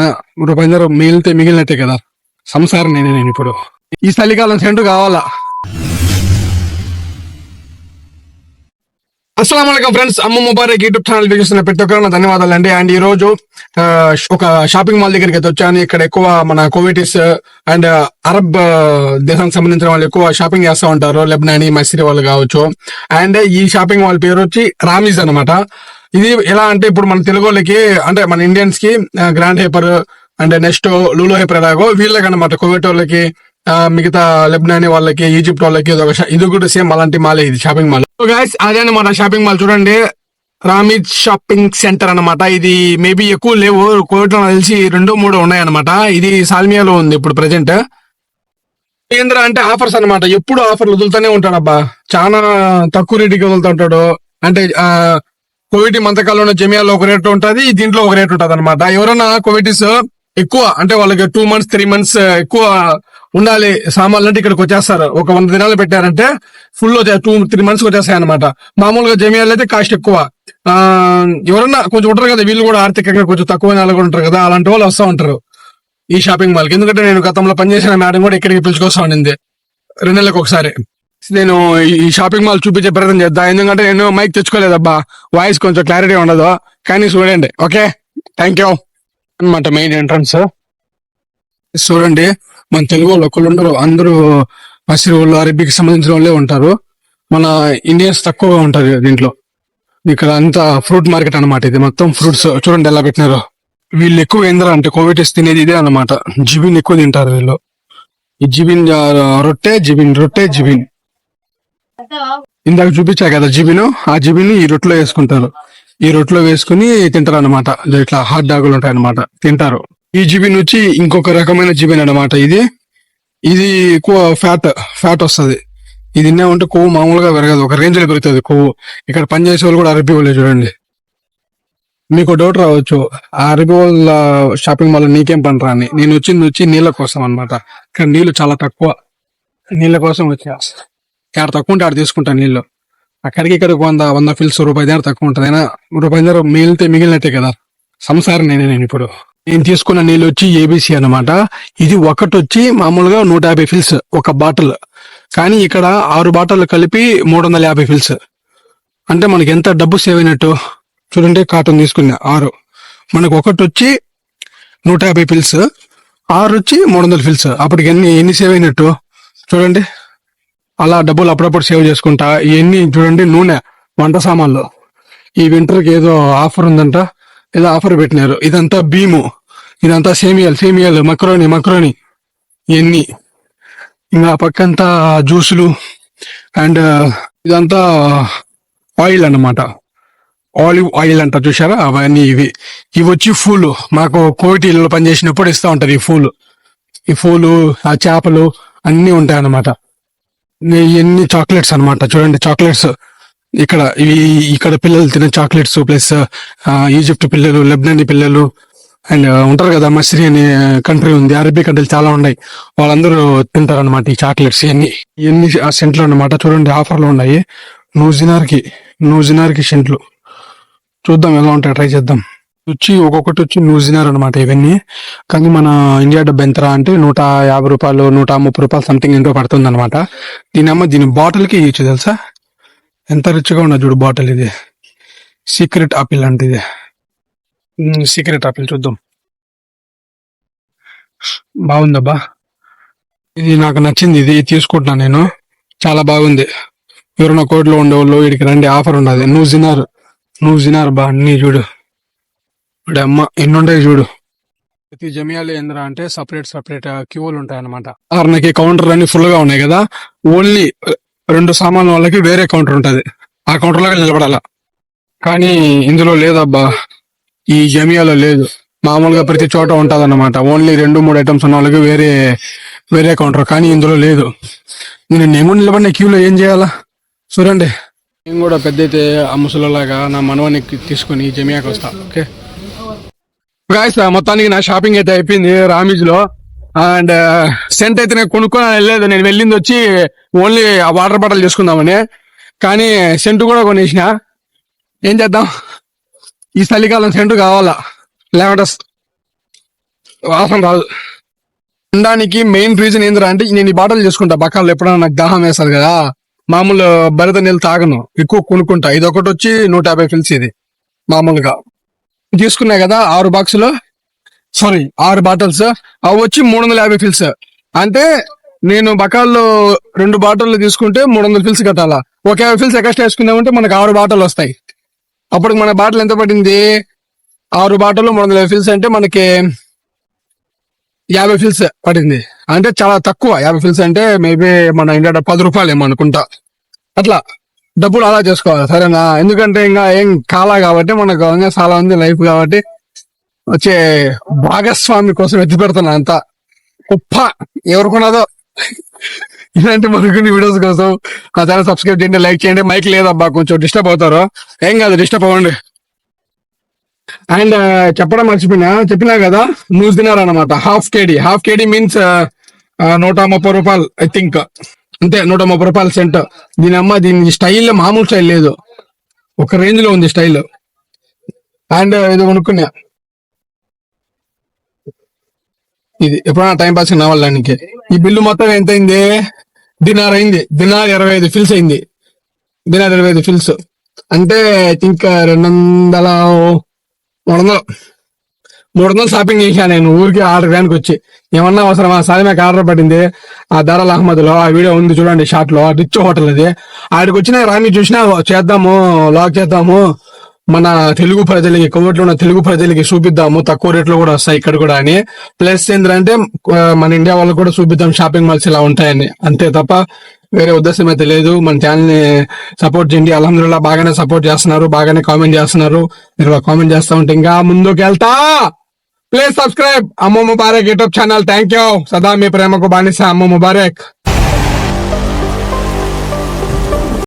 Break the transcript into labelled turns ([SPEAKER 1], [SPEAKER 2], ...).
[SPEAKER 1] అయినా రూపాయి మిగిలితే మిగిలినట్టే కదా. సంసారం నేనే నేను ఇప్పుడు. ఈ చలికాలం సెంటు కావాలా? అస్సలం ఫ్రెండ్స్ అమ్మ ముబారక్ యూట్యూబ్ ఛానల్ చూస్తున్న ప్రతి ఒక్కరు ధన్యవాదాలు అండి అండ్ ఈ రోజు ఒక షాపింగ్ మాల్ దగ్గరికి అయితే వచ్చాను. ఇక్కడ ఎక్కువ మన కోవిటీస్ అండ్ అరబ్ దేశానికి సంబంధించిన వాళ్ళు ఎక్కువ షాపింగ్ చేస్తూ ఉంటారు. లెబ్నాని మసిరి వాళ్ళు కావచ్చు. అండ్ ఈ షాపింగ్ మాల్ పేరు వచ్చి రామీజ్ అన్నమాట. ఇది ఎలా అంటే ఇప్పుడు మన తెలుగు వాళ్ళకి అంటే మన ఇండియన్స్కి గ్రాండ్ హేపర్ అండ్ నెక్స్ట్ లూలో హేపర్ ఎలాగో వీళ్ళకి అనమాట కోవిట్ వాళ్ళకి మిగతా లెబ్నాని వాళ్ళకి ఈజిప్ట్ వాళ్ళకి ఇది ఒక ఇది కూడా సేమ్ అలాంటి మాలే ఇది షాపింగ్ మాల్ గైస్ అదే మన షాపింగ్ మాల్ చూడండి. రామీజ్ షాపింగ్ సెంటర్ అన్నమాట. ఇది మేబీ ఎక్కువ లేవు. కోవిడ్ కలిసి తెలిసి రెండు మూడు ఉన్నాయి అనమాట ఇది సాల్మియాలో ఉంది ఇప్పుడు ప్రెసెంట్ కేంద్ర అంటే ఆఫర్స్ అన్నమాట. ఎప్పుడు ఆఫర్లు వదులుతూనే ఉంటాడు అబ్బా. చాలా తక్కువ రేటుకి వదులుతుంటాడు. అంటే కోవిడ్ మంతకాలంలో జమియాలో ఒక రేట్ ఉంటుంది దీంట్లో ఒక రేట్ ఉంటుంది అనమాట ఎవరైనా కోవిడ్స్ ఎక్కువ అంటే వాళ్ళకి టూ మంత్స్ త్రీ మంత్స్ ఎక్కువ ఉండాలి సామాన్లు అంటే ఇక్కడికి వచ్చేస్తారు. ఒక వంద దినాలు పెట్టారంటే ఫుల్ టూ త్రీ మంత్స్ వచ్చేస్తాయి అనమాట మామూలుగా జమియాలు అయితే కాస్ట్ ఎక్కువ. ఆ ఎవరన్నా కొంచెం ఉంటారు కదా వీళ్ళు కూడా ఆర్థికంగా కొంచెం తక్కువ నెల కూడా ఉంటారు కదా అలాంటి వాళ్ళు వస్తూ ఉంటారు ఈ షాపింగ్ మాల్కి ఎందుకంటే నేను గతంలో పనిచేసిన మేడం కూడా ఇక్కడికి పిలుచుకొస్తా ఉండింది. రెండు నెలలకు ఒకసారి. నేను ఈ షాపింగ్ మాల్ చూపించే ప్రయత్నం చేద్దాం? ఎందుకంటే నేను మైక్ తెచ్చుకోలేదబ్బా. వాయిస్ కొంచెం క్లారిటీ ఉండదు. కానీ చూడండి ఓకే థ్యాంక్ యూ అనమాట మెయిన్ ఎంట్రన్స్ చూడండి మన తెలుగు వాళ్ళు ఒకళ్ళు ఉండరు. అందరూ మసీదు వాళ్ళు అరబీకి సంబంధించిన వాళ్ళే ఉంటారు. మన ఇండియన్స్ తక్కువగా ఉంటారు దీంట్లో. ఇక్కడ అంతా ఫ్రూట్ మార్కెట్ అన్నమాట ఇది. మొత్తం ఫ్రూట్స్ చూడండి ఎలా పెట్టినారు. వీళ్ళు ఎక్కువ ఏంద్రా అంటే కోవిడ్ తినేది ఇదే అన్నమాట. జిబిన్ ఎక్కువ తింటారు వీళ్ళు. ఈ జిబిన్ రొట్టె జిబిన్ రొట్టె జిబిన్. ఇందాక చూపించా కదా జిబిను? ఆ జిబిని ఈ రొట్టెలో వేసుకుంటారు. ఈ రొట్టెలో వేసుకుని తింటారు అనమాట ఇట్లా హాట్ డాగులు ఉంటాయి అనమాట తింటారు. ఈ జిబిన్ వచ్చి ఇంకొక రకమైన జిబిన్ అన్నమాట ఇది. ఇది ఎక్కువ ఫ్యాట్ ఫ్యాట్ వస్తది. ఇది తిన్నామంటే కొవ్వు మామూలుగా పెరగదు. ఒక రేంజ్లో పెరుగుతుంది కొవ్వు. ఇక్కడ పనిచేసే వాళ్ళు కూడా అరబీ వాళ్ళే చూడండి. మీకు డౌట్ రావచ్చు. ఆ అరబీ వాళ్ళ షాపింగ్ మాల్ నీకేం పని రా అని నేను వచ్చింది వచ్చి నీళ్ళ కోసం అన్నమాట ఇక్కడ నీళ్ళు చాలా తక్కువ. నీళ్ళ కోసం వచ్చా. ఆడ తక్కువ ఉంటే ఆడ తీసుకుంటా నీళ్ళు. అక్కడికి ఇక్కడికి వంద వంద ఫిల్స్ రూపాయి దగ్గర తక్కువ ఉంటుంది. అయినా రూపాయి దగ్గర మిగిలితే మిగిలినట్టే కదా. సంసారం నేనే నేను ఇప్పుడు. నేను తీసుకున్న నీళ్ళు వచ్చి ఏబీసీ అన్నమాట. ఇది ఒకటి వచ్చి మామూలుగా నూట యాభై ఫిల్స్ ఒక బాటిల్. కానీ ఇక్కడ ఆరు బాటిల్ కలిపి మూడు వందల యాభై ఫిల్స్ అంటే మనకి ఎంత డబ్బు సేవ్ అయినట్టు? చూడండి కాటన్ తీసుకున్నా ఆరు. మనకు ఒకటి వచ్చి నూట యాభై ఫిల్స్ ఆరు వచ్చి మూడు వందల ఫిల్స్ అప్పటికి ఎన్ని ఎన్ని సేవ్ అయినట్టు? చూడండి. అలా డబ్బులు అప్పుడప్పుడు సేవ్ చేసుకుంటా ఇవన్నీ చూడండి నూనె వంట సామాన్లు. ఈ వింటర్కి ఏదో ఆఫర్ ఉందంట ఏదో ఆఫర్ పెట్టినారు. ఇదంతా భీము ఇదంతా సేమియాలు సేమియాలు మక్రోని మక్రోని ఇవన్నీ. ఇంకా పక్కంతా జ్యూసులు అండ్ ఇదంతా ఆయిల్ అన్నమాట. ఆలివ్ ఆయిల్ అంట చూసారా అవన్నీ ఇవి. ఇవి వచ్చి ఫూలు మాకు కోవిటీలో పనిచేసినప్పుడు ఇస్తా ఉంటారు ఈ ఫూలు ఈ ఫూలు ఆ చేపలు అన్ని ఉంటాయి అన్నమాట ఇవన్నీ చాక్లెట్స్ అన్నమాట. చూడండి చాక్లెట్స్ ఇక్కడ ఇవి ఇక్కడ పిల్లలు తినే చాక్లెట్స్ ప్లస్ ఈజిప్ట్ పిల్లలు లెబ్నని పిల్లలు అండ్ ఉంటారు కదా మసిరి అనే కంట్రీ ఉంది. అరబీ కంట్రీలు చాలా ఉన్నాయి. వాళ్ళందరూ తింటారు అనమాట ఈ చాక్లెట్స్ ఇవన్నీ ఇవన్నీ ఆ సెంట్లు అన్నమాట. చూడండి ఆఫర్లు ఉన్నాయి. నూజినార్కి కి కి సెంట్లు. చూద్దాం ఎలా ఉంటాయి ట్రై చేద్దాం. వచ్చి ఒక్కొక్కటి వచ్చి నూజినార్ అనమాట ఇవన్నీ. కానీ మన ఇండియా డబ్బు ఎంతరా అంటే నూట యాభై రూపాయలు నూట ముప్పై రూపాయలు సంథింగ్ ఎంతో పడుతుంది అనమాట దీని అమ్మ దీని బాటిల్కి ఇచ్చు తెలుసా? ఎంత రిచ్గా ఉన్నది చూడు బాటిల్ ఇది. సీక్రెట్ ఆపిల్ అంటే ఇది సీక్రెట్ ఆపిల్ చూద్దాం. బాగుందబ్బా. ఇది నాకు నచ్చింది ఇది తీసుకుంటున్నా నేను. చాలా బాగుంది. ఎవరైనా కోట్లో ఉండేవాళ్ళు వీడికి రండి ఆఫర్ ఉన్నది నువ్వు జినారు నువ్వు జినారు బా అన్నీ చూడు. ఇప్పుడు అమ్మ ఎన్ని ఉంటాయి చూడు. ప్రతి జమియాలు ఏంద్రా అంటే సపరేట్ సపరేట్ క్యూలు ఉంటాయి అనమాట ఉదాహరణకి కౌంటర్ అన్ని ఫుల్గా ఉన్నాయి కదా. ఓన్లీ రెండు సామాన్ల వాళ్ళకి వేరే కౌంటర్ ఉంటది. ఆ కౌంటర్లో నిలబడాల? కానీ ఇందులో లేదబ్బా. ఈ జమియాలో లేదు. మామూలుగా ప్రతి చోట ఉంటది అనమాట ఓన్లీ రెండు మూడు ఐటమ్స్ ఉన్న వాళ్ళకి వేరే వేరే కౌంటర్ కానీ ఇందులో లేదు. నేను నేను నిలబడిన క్యూలో ఏం చేయాలా? చూడండి. నేను కూడా పెద్ద అయితే ఆ ముసలిలాగా నా మనవాన్ని తీసుకొని జమియాకి వస్తా. ఓకే? గాయస్ మొత్తానికి నా షాపింగ్ అయితే అయిపోయింది రామీజ్లో. అండ్ సెంట్ అయితే నేను కొనుక్కొని వెళ్ళలేదు. నేను వెళ్ళింది వచ్చి ఓన్లీ ఆ వాటర్ బాటిల్ చేసుకుందామని. కానీ సెంటు కూడా కొనేసిన. ఏం చేద్దాం? ఈ చలికాలం సెంటు కావాలా? లేవంటే వాసన రాదు. తినడానికి మెయిన్ రీజన్ ఏందిరా అంటే నేను ఈ బాటిల్ చేసుకుంటా. బకాలు ఎప్పుడైనా నాకు దాహం వేస్తారు కదా. మామూలు భరిత నీళ్ళు తాగను. ఎక్కువ కొనుక్కుంటా. ఇది ఒకటి వచ్చి నూట యాభై ఫిల్స్ ఇది. మామూలుగా. తీసుకున్నా కదా ఆరు బాక్సులు సారీ ఆరు బాటిల్స్ అవి వచ్చి మూడు వందల యాభై ఫిల్స్ అంటే నేను బకాల్లో రెండు బాటిల్ తీసుకుంటే మూడు వందల ఫిల్స్ కట్టాలా? ఒక యాభై ఫిల్స్ ఎక్స్ట్రా వేసుకున్నామంటే మనకు ఆరు బాటిల్ వస్తాయి. అప్పుడు మన బాటిల్ ఎంత పడింది? ఆరు బాటిల్ మూడు వందల యాభై ఫిల్స్ అంటే మనకి యాభై ఫిల్స్ పడింది. అంటే చాలా తక్కువ యాభై ఫిల్స్ అంటే మేబీ మన ఇండియా పది రూపాయలు ఏమో అనుకుంటా. అట్లా. డబ్బులు అలా చేసుకోవాలి సరేనా? ఎందుకంటే ఇంకా ఏం కాలా కాబట్టి మనకు ఇంకా చాలా ఉంది లైఫ్ కాబట్టి వచ్చే భాగస్వామి కోసం ఎత్తి పెడుతున్నా అంతా. గొప్ప ఎవరుకున్నదో. ఇలాంటి మరికొన్ని వీడియోస్ కోసం నా ఛానల్ సబ్స్క్రైబ్ చేయండి లైక్ చేయండి. మైక్ లేదబ్బా కొంచెం డిస్టర్బ్ అవుతారు. ఏం కాదు డిస్టర్బ్ అవ్వండి. అండ్ చెప్పడం మర్చిపోయినా చెప్పినా కదా న్యూస్ దినార్ అనమాట half KD. Half KD means నూట ముప్పై రూపాయలు ఐ థింక్. అంతే నూట ముప్పై రూపాయలు సెంట్. దీని అమ్మ దీని స్టైల్ మామూలు స్టైల్ లేదు. ఒక రేంజ్లో ఉంది స్టైల్. అండ్ ఇది కొనుక్కున్నా. ఇది ఎప్పుడైనా టైం పాస్ నవ్వడానికి ఈ బిల్లు మొత్తం ఎంత అయింది దినార్ అయింది. దినార్ ఇరవై ఐదు ఫిల్స్ అయింది. దినార్ ఇరవై ఐదు ఫిల్స్ అంటే ఐ థింక్ రెండు వందల మూడు వందలు. మూడు వందలు షాపింగ్ చేశాను నేను ఊరికి ఆర్డర్ వేనికి వచ్చి. ఏమన్నా అవసరమా? సాలిమాకి ఆర్డర్ పడింది. ఆ దారాల్ అహ్మద్లో ఆ వీడియో ఉంది చూడండి షాట్లో. రిచ్ హోటల్ అది. ఆడికి వచ్చిన రామి చూసినా చేద్దాము లాక్ చేద్దాము. మన తెలుగు ప్రజలకి కోవిడ్లో ఉన్న తెలుగు ప్రజలకి చూపిద్దాము. తక్కువ రేట్లో కూడా వస్తాయి ఇక్కడ కూడా అని. ప్లస్ ఏంటంటే మన ఇండియా వాళ్ళకి కూడా చూపిద్దాం. షాపింగ్ మాల్స్ ఇలా ఉంటాయని. అంతే తప్ప వేరే ఉద్దేశం అయితే లేదు. మన ఛానల్ని సపోర్ట్ చేయండి. అలహదుల్లా బాగానే సపోర్ట్ చేస్తున్నారు. బాగానే కామెంట్ చేస్తున్నారు. మీరు కామెంట్ చేస్తూ ఉంటే ఇంకా ముందుకు వెళ్తా ప్లీజ్ సబ్స్క్రైబ్ అమ్మ ముబారక్ యూట్యూబ్ ఛానల్ థ్యాంక్ యూ సదా మీ ప్రేమకు బానిస అమ్మ ముబారక్